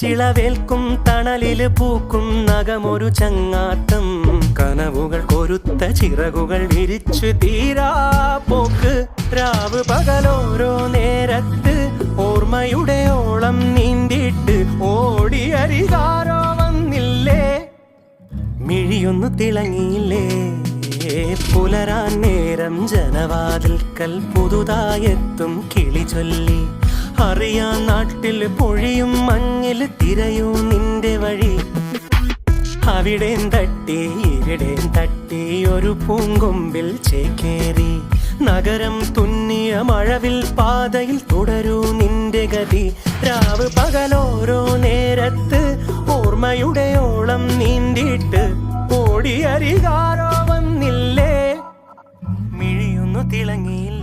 ചിളവേൽക്കും തണലിൽ പൂക്കും നഖമൊരു ചങ്ങാത്തം. കനവുകൾ കൊരുത്ത ചിറകുകൾ വിരിച്ചു തീരാ പോക്ക്. രാവ് പകലോരോ നേരത്ത് ഓർമ്മയുടെ ഓളം നീന്തിയിട്ട് ഓടിയരികാരോ വന്നില്ലേ? മിഴിയൊന്നു തിളങ്ങിയില്ലേ? പുലരാൻ നേരം ജനവാതിൽക്കൽ പുതുതായെത്തും കിളി ചൊല്ലി അറിയാൻ നാട്ടിൽ പൊഴിയും മഞ്ഞിൽ തിരയൂ നിന്റെ വഴി. അവിടേം തട്ടി ഇവിടേം തട്ടി ഒരു പൂങ്കൊമ്പിൽ ചേക്കേറി. നഗരം തുന്നിയ മഴവിൽ പാതയിൽ തുടരൂ നിന്റെ ഗതി. രാവ് പകലോരോ നേരത്ത് ഓർമ്മയുടെ ഓളം നീന്തിയിട്ട് ഓടിയരികാരോ വന്നില്ലേ? മിഴിയൊന്നു തിളങ്ങിയില്ലേ?